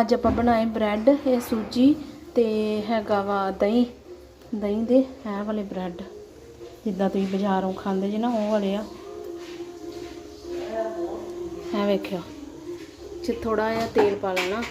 ਅੱਜ ਆਪਾਂ ਬਣਾਏ ਬ੍ਰੈਡ, ਇਹ ਸੂਜੀ ਤੇ ਹੈਗਾ ਵਾ ਦਹੀਂ। ਦਹੀਂ ਦੇ, ਇਹ ਵਾਲੇ ਬ੍ਰੈਡ। ਜਿੱਦਾਂ ਤੁਸੀਂ ਬਾਜ਼ਾਰੋਂ ਖਾਂਦੇ ਜੇ ਨਾ, ਉਹ ਵਾਲੇ ਆ। ਇਹ ਵੇਖਿਓ। ਚ ਥੋੜਾ ਜਿਹਾ ਤੇਲ ਪਾ ਲੈਣਾ।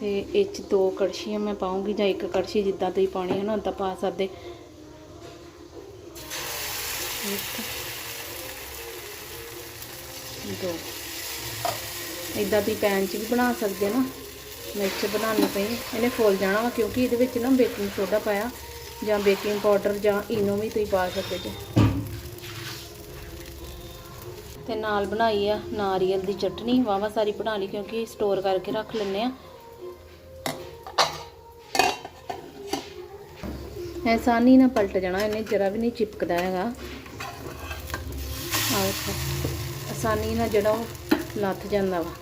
ਤੇ ਇਹ ਚ ਦੋ ਕੜਛੀਆਂ ਮੈਂ ਪਾਉਂਗੀ ਜਾਂ ਇੱਕ ਕੜਛੀ ਜਿੱਦਾਂ ਤੁਸੀਂ ਪਾਣੀ ਹੈ ਨਾ ਉਦਾਂ ਪਾ ਸਕਦੇ। ਦੋ। ਇਦਾਂ ਦੀ ਪੈਨ 'ਚ ਵੀ ਬਣਾ ਸਕਦੇ ਨਾ। ਮੈਂ ਇੱਥੇ ਬਣਾਉਣੀ ਪਈ। ਇਹਨੇ ਫੁੱਲ ਜਾਣਾ ਵਾ ਕਿਉਂਕਿ ਇਹਦੇ ਵਿੱਚ ਨਾ ਬੇਕਿੰਗ ਸੋਡਾ ਪਾਇਆ। ਜਾਂ ਬੇਕਿੰਗ ਪਾਊਡਰ ਜਾਂ ਇਨੋ ਵੀ ਤੁਸੀਂ ਪਾ ਸਕਦੇ ਜੇ। ਤੇ ਨਾਲ ਬਣਾਈ ਆ ਨਾਰੀਅਲ ਦੀ ਚਟਨੀ। ਵਾਵਾ ਸਾਰੀ ਬਣਾ ਲਈ ਕਿਉਂਕਿ ਸਟੋਰ ਕਰਕੇ ਰੱਖ ਲੈਂਦੇ ਆ। ਆਸਾਨੀ ਨਾਲ ਪਲਟ ਜਾਣਾ। ਇਹਨੇ ਜਰਾ ਵੀ ਨਹੀਂ ਚਿਪਕਦਾ ਹੈਗਾ। ਆਹ ਆਸਾਨੀ ਨਾਲ ਜਿਹੜਾ ਉਹ ਲੱਥ ਜਾਂਦਾ ਵਾ।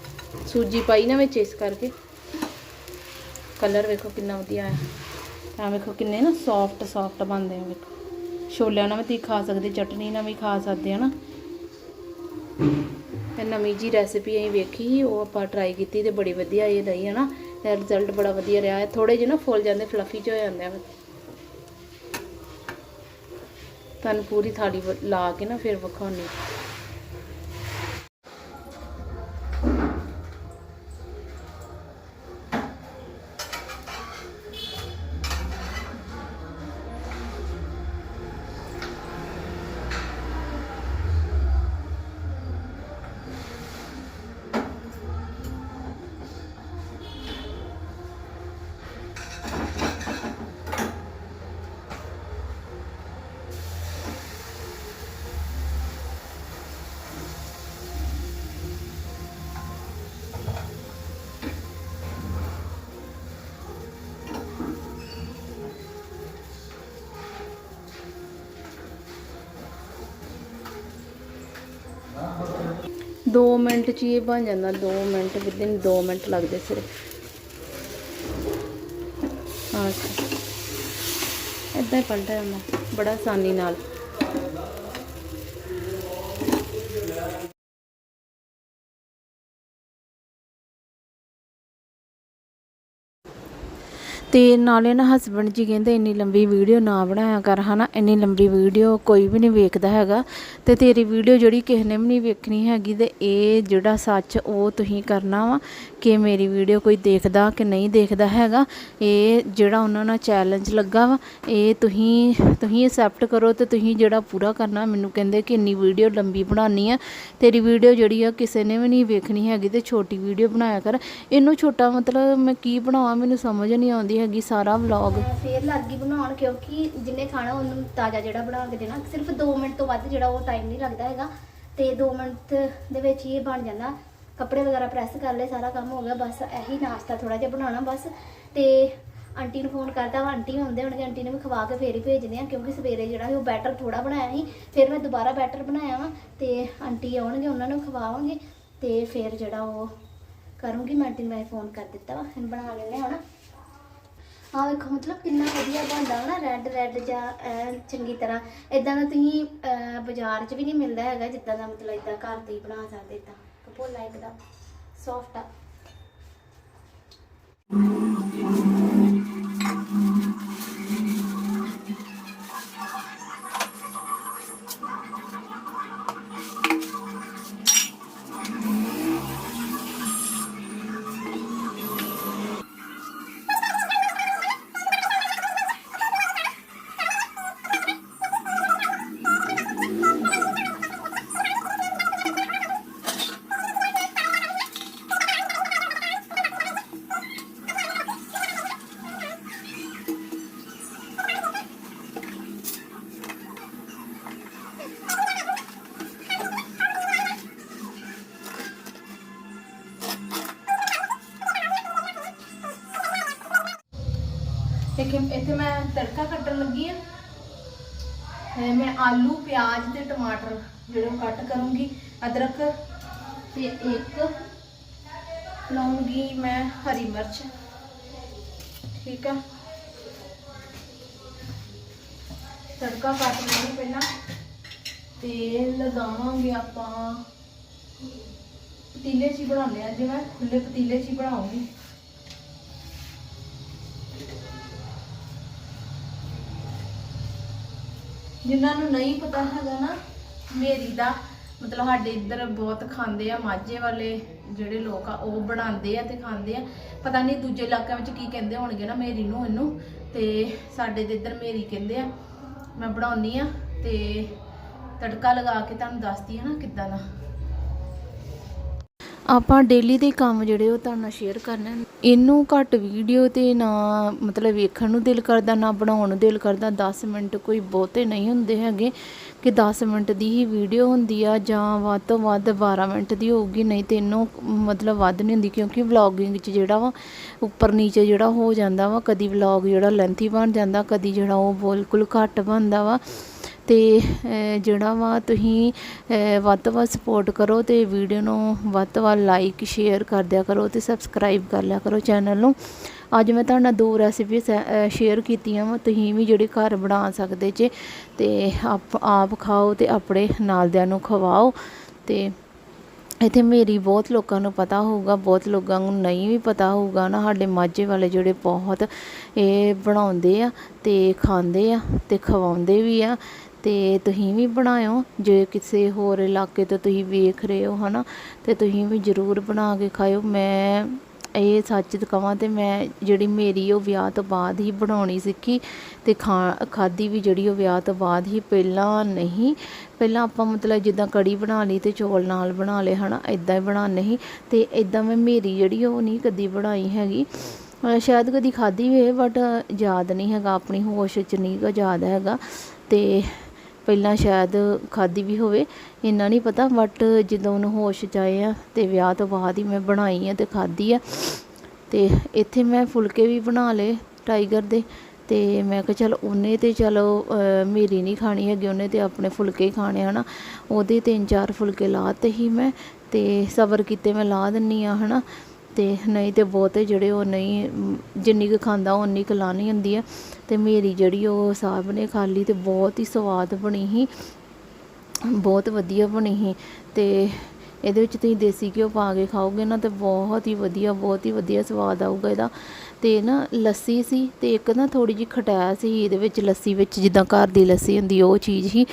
ਸੂਜੀ ਪਾਈ ਨਾ ਵਿੱਚ ਇਸ ਕਰਕੇ। ਕਲਰ ਵੇਖੋ ਕਿੰਨਾ ਵਧੀਆ ਆਇਆ ਤਾਂ ਵੇਖੋ ਕਿੰਨੇ ਨਾ ਸੌਫਟ ਸੌਫਟ ਬਣਦੇ ਆ ਵੇਖੋ। ਛੋਲਿਆਂ ਨਾਲ ਵੀ ਤੁਸੀਂ ਖਾ ਸਕਦੇ, ਚਟਨੀ ਨਾਲ ਵੀ ਖਾ ਸਕਦੇ ਆ ਨਾ ਤੇ ਨਵੀਂ ਜੀ ਰੈਸਿਪੀ ਅਸੀਂ ਵੇਖੀ ਉਹ ਆਪਾਂ ਟਰਾਈ ਕੀਤੀ ਤੇ ਬੜੀ ਵਧੀਆ ਇਹ ਰਹੀ ਹੈ ਨਾ ਰਿਜ਼ਲਟ ਬੜਾ ਵਧੀਆ ਰਿਹਾ। ਹੈ ਥੋੜੇ ਜਿਹੇ ਨਾ ਫੁੱਲ ਜਾਂਦੇ ਫਲਫੀ ਚ ਹੋ ਜਾਂਦੇ ਆ। ਤੁਹਾਨੂੰ ਪੂਰੀ ਥਾਲੀ ਵ- ਲਾ ਕੇ ਨਾ ਫਿਰ ਵਿਖਾਉਣੀ। ਦੋ ਮਿੰਟ ਚ ਹੀ ਇਹ ਬਣ ਜਾਂਦਾ 2 ਮਿੰਟ ਵਿਦਿਨ 2 ਮਿੰਟ ਲੱਗਦੇ ਸਿਰਫ। ਹਾਂ ਇਦਾਂ ਹੀ ਪਲਟਾ ਜਾਂਦਾ, ਬੜਾ ਆਸਾਨੀ ਨਾਲ। ਤੇ ਨਾਲੇ ਨਾ ਹਸਬੰਡ ਜੀ ਕਹਿੰਦੇ ਇੰਨੀ ਲੰਬੀ ਵੀਡੀਓ ਨਾ ਬਣਾਇਆ ਕਰ, ਹਨਾ? ਇੰਨੀ ਲੰਬੀ ਵੀਡੀਓ ਕੋਈ ਵੀ ਨਹੀਂ ਵੇਖਦਾ ਹੈਗਾ। ਤੇ ਤੇਰੀ ਵੀਡੀਓ ਜਿਹੜੀ ਕਿਸੇ ਨੇ ਵੀ ਨਹੀਂ ਵੇਖਣੀ ਹੈਗੀ ਤੇ ਇਹ ਜਿਹੜਾ ਸੱਚ ਉਹ ਤੁਸੀਂ ਕਰਨਾ ਵਾ ਕਿ ਮੇਰੀ ਵੀਡੀਓ ਕੋਈ ਦੇਖਦਾ ਕਿ ਨਹੀਂ ਦੇਖਦਾ ਹੈਗਾ। ਇਹ ਜਿਹੜਾ ਉਹਨਾਂ ਨਾਲ ਚੈਲੰਜ ਲੱਗਾ ਵਾ, ਇਹ ਤੁਸੀਂ ਤੁਸੀਂ ਐਕਸੈਪਟ ਕਰੋ ਤੇ ਤੁਸੀਂ ਜਿਹੜਾ ਪੂਰਾ ਕਰਨਾ। ਮੈਨੂੰ ਕਹਿੰਦੇ ਕਿ ਇੰਨੀ ਵੀਡੀਓ ਲੰਬੀ ਬਣਾਉਣੀ ਆ। ਤੇਰੀ ਵੀਡੀਓ ਜਿਹੜੀ ਆ ਕਿਸੇ ਨੇ ਵੀ ਨਹੀਂ ਵੇਖਣੀ ਹੈਗੀ ਤੇ ਛੋਟੀ ਵੀਡੀਓ ਬਣਾਇਆ ਕਰ। ਇਹਨੂੰ ਛੋਟਾ ਮਤਲਬ ਮੈਂ ਕੀ ਬਣਾਵਾਂ, ਮੈਨੂੰ ਸਮਝ ਨਹੀਂ ਆਉਂਦੀ ਹੈਗੀ ਸਾਰਾ ਵਲੌਗ ਫੇਰ ਲੱਗ ਗਈ ਬਣਾਉਣ, ਕਿਉਂਕਿ ਜਿੰਨੇ ਖਾਣਾ ਉਹਨੂੰ ਤਾਜ਼ਾ ਜਿਹੜਾ ਬਣਾ ਕੇ ਦੇਣਾ, ਸਿਰਫ 2 ਮਿੰਟ ਤੋਂ ਵੱਧ ਜਿਹੜਾ ਉਹ ਟਾਈਮ ਨਹੀਂ ਲੱਗਦਾ ਹੈਗਾ। ਤੇ 2 ਮਿੰਟ ਦੇ ਵਿੱਚ ਹੀ ਇਹ ਬਣ ਜਾਂਦਾ। ਕੱਪੜੇ ਵਗੈਰਾ ਪ੍ਰੈਸ ਕਰ ਲਏ, ਸਾਰਾ ਕੰਮ ਹੋ ਗਿਆ, ਬਸ ਇਹੀ ਨਾਸ਼ਤਾ ਥੋੜਾ ਜਿਹਾ ਬਣਾਉਣਾ ਬਸ। ਤੇ ਆਂਟੀ ਨੂੰ ਫੋਨ ਕਰਦਾ ਵਾ ਆਂਟੀ ਆਉਂਦੇ ਹੋਣਗੇ ਆਂਟੀ ਨੂੰ ਵੀ ਖਵਾ ਕੇ ਫੇਰ ਹੀ ਭੇਜਦੇ ਆ, ਕਿਉਂਕਿ ਸਵੇਰੇ ਜਿਹੜਾ ਸੀ ਉਹ ਬੈਟਰ ਥੋੜਾ ਬਣਾਇਆ ਸੀ। ਫਿਰ ਮੈਂ ਦੁਬਾਰਾ ਬੈਟਰ ਬਣਾਇਆ ਵਾ, ਤੇ ਆਂਟੀ ਆਉਣਗੇ, ਉਹਨਾਂ ਨੂੰ ਖਵਾਵਾਂਗੇ। ਤੇ ਫਿਰ ਜਿਹੜਾ ਉਹ ਕਰੂੰਗੀ ਮੈਂ ਆਂਟੀ ਨੂੰ ਮੈਂ ਫੋਨ ਕਰ ਦਿੱਤਾ ਵਾ ਹੁਣ ਬਣਾ ਲੈਣੇ ਹੁਣ ਆਹ ਵੇਖੋ ਮਤਲਬ ਕਿੰਨਾ ਵਧੀਆ ਬਣਦਾ ਵਾ ਨਾ ਰੈੱਡ ਰੈੱਡ ਜਾਂ ਐਨ ਚੰਗੀ ਤਰ੍ਹਾਂ। ਇਦਾਂ ਦਾ ਤੁਸੀਂ ਅਹ, ਬਾਜ਼ਾਰ 'ਚ ਵੀ ਨਹੀਂ ਮਿਲਦਾ ਹੈਗਾ ਜਿੱਦਾਂ ਦਾ ਮਤਲਬ ਇਦਾਂ ਘਰ ਤੇ ਹੀ ਬਣਾ ਸਕਦੇ ਇਦਾਂ ਕਪੋਲਾ ਇੱਕਦਮ ਸੌਫਟ ਆ। ਦੇਖੇ ਇੱਥੇ ਮੈਂ ਤੜਕਾ ਕੱਟਣ ਲੱਗੀ ਆ। ਤੇ ਮੈਂ ਆਲੂ, ਪਿਆਜ਼ ਤੇ ਟਮਾਟਰ ਜਿਹੜੇ ਕੱਟ ਕਰੂੰਗੀ, ਅਦਰਕ ਤੇ ਇੱਕ ਲਾਉਂਗੀ ਮੈਂ ਹਰੀ ਮਿਰਚ। ਠੀਕ ਆ। ਤੜਕਾ ਕੱਟ ਲੈਣੀ ਪਹਿਲਾਂ ਤੇ ਲਗਾਵਾਂਗੇ ਆਪਾਂ ਪਤੀਲੇ 'ਚ ਹੀ ਬਣਾਉਂਦੇ ਆ। ਅੱਜ ਮੈਂ ਖੁੱਲੇ ਪਤੀਲੇ 'ਚ ਹੀ ਬਣਾਉਂਗੀ। ਜਿਨ੍ਹਾਂ ਨੂੰ ਨਹੀਂ ਪਤਾ ਹੈਗਾ ਨਾ, ਮੇਰੀ ਦਾ ਮਤਲਬ ਸਾਡੇ ਇੱਧਰ ਬਹੁਤ ਖਾਂਦੇ ਆ, ਮਾਝੇ ਵਾਲੇ ਜਿਹੜੇ ਲੋਕ ਆ, ਉਹ ਬਣਾਉਂਦੇ ਆ ਤੇ ਖਾਂਦੇ ਆ। ਪਤਾ ਨਹੀਂ ਦੂਜੇ ਇਲਾਕਿਆਂ ਵਿੱਚ ਕੀ ਕਹਿੰਦੇ ਹੋਣਗੇ ਨਾ ਮੇਰੀ ਨੂੰ, ਇਹਨੂੰ। ਤੇ ਸਾਡੇ ਦੇ ਇੱਧਰ ਮੇਰੀ ਕਹਿੰਦੇ ਆ, ਮੈਂ ਬਣਾਉਣੀ ਆ ਤੇ ਤੜਕਾ ਲਗਾ ਕੇ ਤੁਹਾਨੂੰ ਦੱਸਦੀ ਹਾਂ ਨਾ ਕਿੱਦਾਂ ਦਾ। ਆਪਾਂ ਡੇਲੀ ਦੇ ਕੰਮ ਜਿਹੜੇ ਉਹ ਤੁਹਾਡੇ ਨਾਲ ਸ਼ੇਅਰ ਕਰਨੇ ਨੇ। ਇਹਨੂੰ ਘੱਟ ਵੀਡੀਓ ਤੇ ਨਾ ਮਤਲਬ ਵੇਖਣ ਨੂੰ ਦਿਲ ਕਰਦਾ, ਨਾ ਬਣਾਉਣ ਨੂੰ ਦਿਲ ਕਰਦਾ 10 ਮਿੰਟ ਕੋਈ ਬਹੁਤੇ ਨਹੀਂ ਹੁੰਦੇ ਹੈਗੇ ਕਿ 10 ਮਿੰਟ ਦੀ ਹੀ ਵੀਡੀਓ ਹੁੰਦੀ ਆ ਜਾਂ ਵੱਧ ਤੋਂ ਵੱਧ 12 ਮਿੰਟ ਦੀ ਹੋਊਗੀ, ਨਹੀਂ ਤੇ ਇਹਨੂੰ ਮਤਲਬ ਵੱਧ ਨਹੀਂ ਹੁੰਦੀ ਕਿਉਂਕਿ ਵਲੌਗਿੰਗ 'ਚ ਜਿਹੜਾ ਵਾ ਉੱਪਰ ਨੀਚੇ ਜਿਹੜਾ ਹੋ ਜਾਂਦਾ ਵਾ, ਕਦੀ ਵਲੌਗ ਜਿਹੜਾ ਲੈਂਥੀ ਬਣ ਜਾਂਦਾ, ਕਦੀ ਜਿਹੜਾ ਉਹ ਬਿਲਕੁਲ ਘੱਟ ਬਣਦਾ ਵਾ ਤੇ ਜਿਹੜਾ ਵਾ ਤੁਸੀਂ ਵੱਧ ਤੋਂ ਵੱਧ ਸਪੋਰਟ ਕਰੋ ਅਤੇ ਵੀਡੀਓ ਨੂੰ ਵੱਧ ਤੋਂ ਵੱਧ ਲਾਈਕ ਸ਼ੇਅਰ ਕਰ ਦਿਆ ਕਰੋ ਅਤੇ ਸਬਸਕ੍ਰਾਈਬ ਕਰ ਲਿਆ ਕਰੋ ਚੈਨਲ ਨੂੰ। ਅੱਜ ਮੈਂ ਤੁਹਾਡੇ ਨਾਲ ਦੋ ਰੈਸਿਪੀ ਸ਼ੇਅਰ ਕੀਤੀਆਂ ਵਾ, ਤੁਸੀਂ ਵੀ ਜਿਹੜੇ ਘਰ ਬਣਾ ਸਕਦੇ ਜੇ ਅਤੇ ਆਪ ਆਪ ਖਾਓ ਅਤੇ ਆਪਣੇ ਨਾਲਦਿਆਂ ਨੂੰ ਖਵਾਓ ਅਤੇ ਇੱਥੇ ਮੇਰੀ ਬਹੁਤ ਲੋਕਾਂ ਨੂੰ ਪਤਾ ਹੋਊਗਾ, ਬਹੁਤ ਲੋਕਾਂ ਨੂੰ ਨਹੀਂ ਵੀ ਪਤਾ ਹੋਊਗਾ ਨਾ, ਸਾਡੇ ਮਾਝੇ ਵਾਲੇ ਜਿਹੜੇ ਬਹੁਤ ਇਹ ਬਣਾਉਂਦੇ ਆ ਤੇ ਖਾਂਦੇ ਆ ਤੇ ਖਵਾਉਂਦੇ ਵੀ ਆ ਤੇ ਤੁਸੀਂ ਵੀ ਬਣਾਇਓ। ਜੇ ਕਿਸੇ ਹੋਰ ਇਲਾਕੇ ਤੋਂ ਤੁਸੀਂ ਵੇਖ ਰਹੇ ਹੋ, ਹਨਾ, ਤੇ ਤੁਸੀਂ ਵੀ ਜ਼ਰੂਰ ਬਣਾ ਕੇ ਖਾਇਓ। ਮੈਂ ਇਹ ਸੱਚ ਕਹਾਂ ਤੇ ਮੈਂ ਜਿਹੜੀ ਮੇਰੀ ਉਹ ਵਿਆਹ ਤੋਂ ਬਾਅਦ ਹੀ ਬਣਾਉਣੀ ਸਿੱਖੀ ਤੇ ਖਾ ਖਾਦੀ ਵੀ ਜਿਹੜੀ ਉਹ ਵਿਆਹ ਤੋਂ ਬਾਅਦ ਹੀ, ਪਹਿਲਾਂ ਨਹੀਂ। ਪਹਿਲਾਂ ਆਪਾਂ ਮਤਲਬ ਜਿੱਦਾਂ ਕੜੀ ਬਣਾ ਲਈ ਤੇ ਚੌਲ ਨਾਲ ਬਣਾ ਲਏ, ਹਨਾ ਇਦਾਂ ਹੀ ਬਣਾਉਂਦੇ ਸੀ। ਤੇ ਇਦਾਂ ਮੈਂ ਮੇਰੀ ਜਿਹੜੀ ਉਹ ਨਹੀਂ ਕਦੀ ਬਣਾਈ ਹੈਗੀ। ਸ਼ਾਇਦ ਕਦੀ ਖਾਦੀ ਵੀ ਬਟ ਯਾਦ ਨਹੀਂ ਹੈਗਾ, ਆਪਣੀ ਹੋਸ਼ 'ਚ ਨਹੀਂ ਯਾਦ ਹੈਗਾ। ਤੇ ਪਹਿਲਾਂ ਸ਼ਾਇਦ ਖਾਦੀ ਵੀ ਹੋਵੇ, ਇੰਨਾ ਨਹੀਂ ਪਤਾ ਬਟ ਜਦੋਂ ਉਹਨੂੰ ਹੋਸ਼ 'ਚ ਆਏ ਆ ਤੇ ਵਿਆਹ ਤੋਂ ਬਾਅਦ ਹੀ ਮੈਂ ਬਣਾਈ ਆ ਤੇ ਖਾਦੀ ਆ। ਤੇ ਇੱਥੇ ਮੈਂ ਫੁਲਕੇ ਵੀ ਬਣਾ ਲਏ ਟਾਈਗਰ ਦੇ ਤੇ ਮੈਂ ਕਿਹਾ ਚਲ ਉਹਨੇ ਤੇ ਚਲੋ ਮੇਰੀ ਨਹੀਂ ਖਾਣੀ ਹੈਗੀ, ਉਹਨੇ ਤੇ ਆਪਣੇ ਫੁਲਕੇ ਹੀ ਖਾਣੇ ਹਨਾ। ਉਹਦੇ ਤਿੰਨ ਚਾਰ ਫੁਲਕੇ ਲਾਤੇ ਹੀ ਮੈਂ ਤੇ ਸਬਰ ਕੀਤੇ ਮੈਂ ਲਾ ਦਿੰਨੀ ਆ, ਹਨਾ। ਅਤੇ ਨਹੀਂ ਤਾਂ ਬਹੁਤੇ ਜਿਹੜੇ ਉਹ ਨਹੀਂ, ਜਿੰਨੀ ਕੁ ਖਾਂਦਾ ਉਨੀ ਕੁ ਲਾਣੀ ਹੁੰਦੀ ਹੈ ਅਤੇ ਮੇਰੀ ਜਿਹੜੀ ਉਹ ਸਾਹਿਬ ਨੇ ਖਾ ਲਈ ਤੇ ਬਹੁਤ ਹੀ ਸਵਾਦ ਬਣੀ ਸੀ। ਬਹੁਤ ਵਧੀਆ ਬਣੀ ਸੀ। ਅਤੇ ਇਹਦੇ ਵਿੱਚ ਤੁਸੀਂ ਦੇਸੀ ਘਿਓ ਪਾ ਕੇ ਖਾਓਗੇ ਨਾ ਤੇ ਬਹੁਤ ਹੀ ਵਧੀਆ, ਬਹੁਤ ਹੀ ਵਧੀਆ ਸਵਾਦ ਆਊਗਾ ਇਹਦਾ। ਤੇ ਨਾ ਲੱਸੀ ਸੀ ਤੇ ਇੱਕ ਨਾ ਥੋੜੀ ਜਿਹੀ ਖਟਾਇਆ ਸੀ, ਇਹਦੇ ਵਿੱਚ ਲੱਸੀ ਵਿੱਚ ਜਿੱਦਾਂ ਘਰ ਦੀ ਲੱਸੀ ਹੁੰਦੀ ਉਹ ਚੀਜ਼ ਹੀ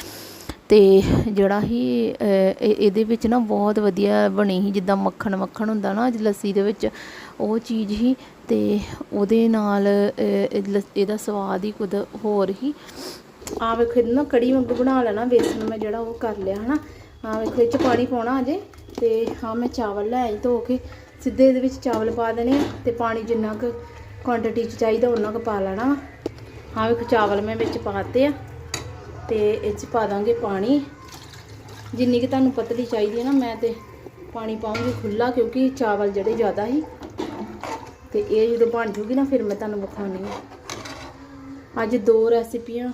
ਅਤੇ ਜਿਹੜਾ ਸੀ ਇਹ- ਇਹਦੇ ਵਿੱਚ ਨਾ ਬਹੁਤ ਵਧੀਆ ਬਣੀ ਸੀ ਜਿੱਦਾਂ ਮੱਖਣ ਮੱਖਣ ਹੁੰਦਾ ਨਾ ਲੱਸੀ ਦੇ ਵਿੱਚ ਉਹ ਚੀਜ਼ ਹੀ ਅਤੇ ਉਹਦੇ ਨਾਲ ਅਹ, ਇਹਦਾ ਸਵਾਦ ਹੀ ਕੁਝ ਹੋਰ ਹੀ। ਆ ਵੇਖੋ ਇਹਨੂੰ ਨਾ ਕੜੀ ਵਾਂਗੂ ਬਣਾ ਲੈਣਾ ਬੇਸਨ ਮੈਂ ਜਿਹੜਾ ਉਹ ਕਰ ਲਿਆ ਹਨਾ। ਆ ਵੇਖੋ ਇਹ ਚ ਪਾਣੀ ਪਾਉਣਾ ਅਜੇ ਤੇ ਹਾਂ ਮੈਂ ਚਾਵਲ ਲੈ ਆਈ ਧੋ ਕੇ ਸਿੱਧੇ ਇਹਦੇ ਵਿੱਚ ਚਾਵਲ ਪਾ ਦੇਣੇ ਆ ਤੇ ਪਾਣੀ ਜਿੰਨਾ ਕੁ ਕੁਆਂਟੀਟੀ ਚ ਚਾਹੀਦਾ ਉਹਨਾਂ ਕੁ ਪਾ ਲੈਣਾ। ਹਾਂ ਵੇਖੋ ਚਾਵਲ ਮੈਂ ਵਿੱਚ ਪਾਤੇ ਆ। ਤੇ ਇਹ ਚ ਪਾ ਦਾਂਗੇ ਪਾਣੀ। ਜਿੰਨੀ ਕਿ ਤੁਹਾਨੂੰ ਪਤਲੀ ਚਾਹੀਦੀ ਹੈ ਨਾ, ਮੈਂ ਤੇ ਪਾਣੀ ਪਾਉਂਗੀ ਖੁੱਲਾ ਕਿਉਂਕਿ ਚਾਵਲ ਜਿਹੜੇ ਜ਼ਿਆਦਾ ਹੀ ਤੇ ਇਹ ਜਦੋਂ ਬਣ ਜੂਗੀ ਨਾ, ਫਿਰ ਮੈਂ ਤੁਹਾਨੂੰ ਵਿਖਾਉਣੀ ਆ। ਅੱਜ ਦੋ ਰੈਸਿਪੀਆਂ।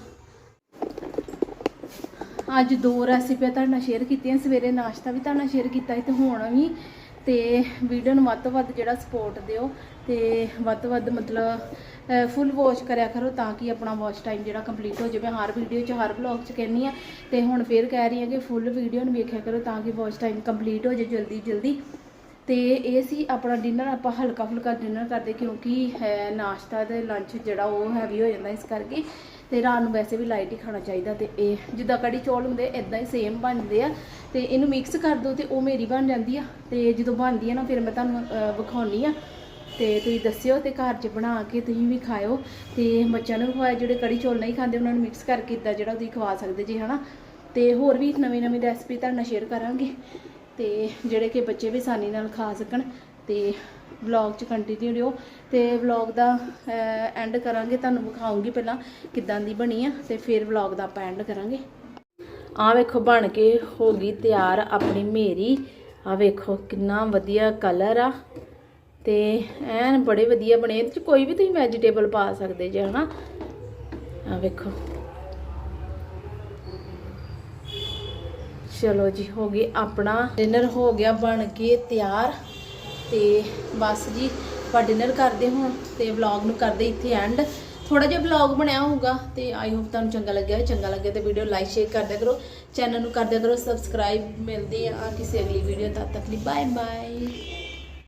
ਅੱਜ ਦੋ ਰੈਸਿਪੀਆਂ ਤੁਹਾਡੇ ਨਾਲ ਸ਼ੇਅਰ ਕੀਤੀਆਂ। ਸਵੇਰੇ ਨਾਸ਼ਤਾ ਵੀ ਤੁਹਾਡੇ ਨਾਲ ਸ਼ੇਅਰ ਕੀਤਾ ਸੀ ਤੇ ਹੁਣ ਵੀ। ਤੇ ਵੀਡੀਓ ਨੂੰ ਵੱਧ ਤੋਂ ਵੱਧ ਜਿਹੜਾ ਸਪੋਰਟ ਦਿਓ। ਤੇ ਵੱਧ ਤੋਂ ਵੱਧ ਮਤਲਬ ਫੁੱਲ ਵਾਚ ਕਰਿਆ ਕਰੋ ਤਾਂ ਕਿ ਆਪਣਾ ਵਾਚ ਟਾਈਮ ਜਿਹੜਾ ਕੰਪਲੀਟ ਹੋ ਜਾਵੇ। ਹਰ ਵੀਡੀਓ 'ਚ ਹਰ ਵਲੌਗ 'ਚ ਕਹਿੰਨੀ ਆ। ਤੇ ਹੁਣ ਫੇਰ ਕਹਿ ਰਹੀ ਹਾਂ ਕਿ ਫੁੱਲ ਵੀਡੀਓ ਨੂੰ ਵੇਖਿਆ ਕਰੋ ਤਾਂ ਕਿ ਵਾਚ ਟਾਈਮ ਕੰਪਲੀਟ ਹੋ ਜਾਵੇ ਜਲਦੀ ਜਲਦੀ। ਤੇ ਇਹ ਸੀ ਆਪਣਾ ਡਿਨਰ ਆਪਾਂ ਹਲਕਾ ਫੁਲਕਾ ਡਿਨਰ ਕਰਦੇ ਕਿਉਂਕਿ ਨਾਸ਼ਤਾ ਤੇ ਲੰਚ ਜਿਹੜਾ ਉਹ ਹੈਵੀ ਹੋ ਜਾਂਦਾ ਇਸ ਕਰਕੇ। ਤੇ ਰਾਤ ਨੂੰ ਵੈਸੇ ਵੀ ਲਾਈਟ ਹੀ ਖਾਣਾ ਚਾਹੀਦਾ ਤੇ ਇਹ ਜਿੱਦਾਂ ਕੜੀ ਚੌਲ ਹੁੰਦੇ ਇਦਾਂ ਹੀ ਸੇਮ ਬਣਦੇ ਆ। ਤੇ ਇਹਨੂੰ ਮਿਕਸ ਕਰ ਦਿਓ ਤੇ ਉਹ ਮੇਰੀ ਬਣ ਜਾਂਦੀ ਆ। ਤੇ ਜਦੋਂ ਬਣਦੀ ਆ ਨਾ ਫਿਰ ਮੈਂ ਤੁਹਾਨੂੰ ਅਹ, ਵਿਖਾਉਣੀ ਆ। ਤੇ ਤੁਸੀਂ ਦੱਸਿਓ ਤੇ ਘਰ 'ਚ ਬਣਾ ਕੇ ਤੁਸੀਂ ਵੀ ਖਾਇਓ। ਤੇ ਬੱਚਿਆਂ ਨੂੰ ਵੀ ਜਿਹੜੇ ਕੜੀ ਚੌਲ ਨਹੀਂ ਖਾਂਦੇ, ਉਹਨਾਂ ਨੂੰ ਮਿਕਸ ਕਰਕੇ ਇਦਾਂ ਜਿਹੜਾ ਤੁਸੀਂ ਖਵਾ ਸਕਦੇ ਜੀ, ਹਨਾ। ਤੇ ਹੋਰ ਵੀ ਨਵੀਂ ਨਵੀਂ ਰੈਸਪੀ ਤੁਹਾਡੇ ਨਾਲ ਸ਼ੇਅਰ ਕਰਾਂਗੇ। ਤੇ ਜਿਹੜੇ ਕਿ ਬੱਚੇ ਵੀ ਆਸਾਨੀ ਨਾਲ ਖਾ ਸਕਣ ਤੇ ਵਲੌਗ 'ਚ ਕੰਟੀਨਿਊ ਰਿਓ। ਤੇ ਵਲੌਗ ਦਾ ਐਂਡ ਕਰਾਂਗੇ, ਤੁਹਾਨੂੰ ਵਿਖਾਉਂਗੀ ਪਹਿਲਾਂ ਕਿੱਦਾਂ ਦੀ ਬਣੀ ਆ ਤੇ ਫਿਰ ਵਲੌਗ ਦਾ ਆਪਾਂ ਐਂਡ ਕਰਾਂਗੇ। ਆ ਵੇਖੋ ਬਣ ਕੇ ਹੋ ਗਈ ਤਿਆਰ ਆਪਣੀ ਮੇਰੀ। ਆ ਵੇਖੋ ਕਿੰਨਾ ਵਧੀਆ ਕਲਰ ਆ। ਤੇ ਐਨ ਬੜੇ ਵਧੀਆ ਬਣੇ। ਇਹਦੇ ਚ ਕੋਈ ਵੀ ਤੁਸੀਂ ਵੈਜੀਟੇਬਲ ਪਾ ਸਕਦੇ ਜੇ, ਹਨਾ? ਆ ਵੇਖੋ। ਚਲੋ ਜੀ, ਹੋ ਗਈ ਆਪਣਾ ਡਿਨਰ ਹੋ ਗਿਆ ਬਣ ਕੇ ਤਿਆਰ। ਤੇ ਬਸ ਜੀ, ਆਪਾਂ ਡਿਨਰ ਕਰਦੇ ਹੁਣ ਤੇ ਵਲੌਗ ਨੂੰ ਕਰਦੇ ਇੱਥੇ ਐਂਡ ਥੋੜਾ ਜਿਹਾ ਵਲੌਗ ਬਣਿਆ ਹੋਊਗਾ ਤੇ ਆਈ ਹੋਪ ਤੁਹਾਨੂੰ ਚੰਗਾ ਲੱਗਿਆ ਹੋਵੇ। ਚੰਗਾ ਲੱਗਿਆ ਤੇ ਵੀਡੀਓ ਲਾਈਕ ਸ਼ੇਅਰ ਕਰਦਿਆ ਕਰੋ। ਚੈਨਲ ਨੂੰ ਕਰਦਿਆ ਕਰੋ ਸਬਸਕ੍ਰਾਈਬ ਮਿਲਦੇ ਆ ਕਿਸੇ ਅਗਲੀ ਵੀਡੀਓ ਤਦ ਤੱਕ ਲਈ। Bye bye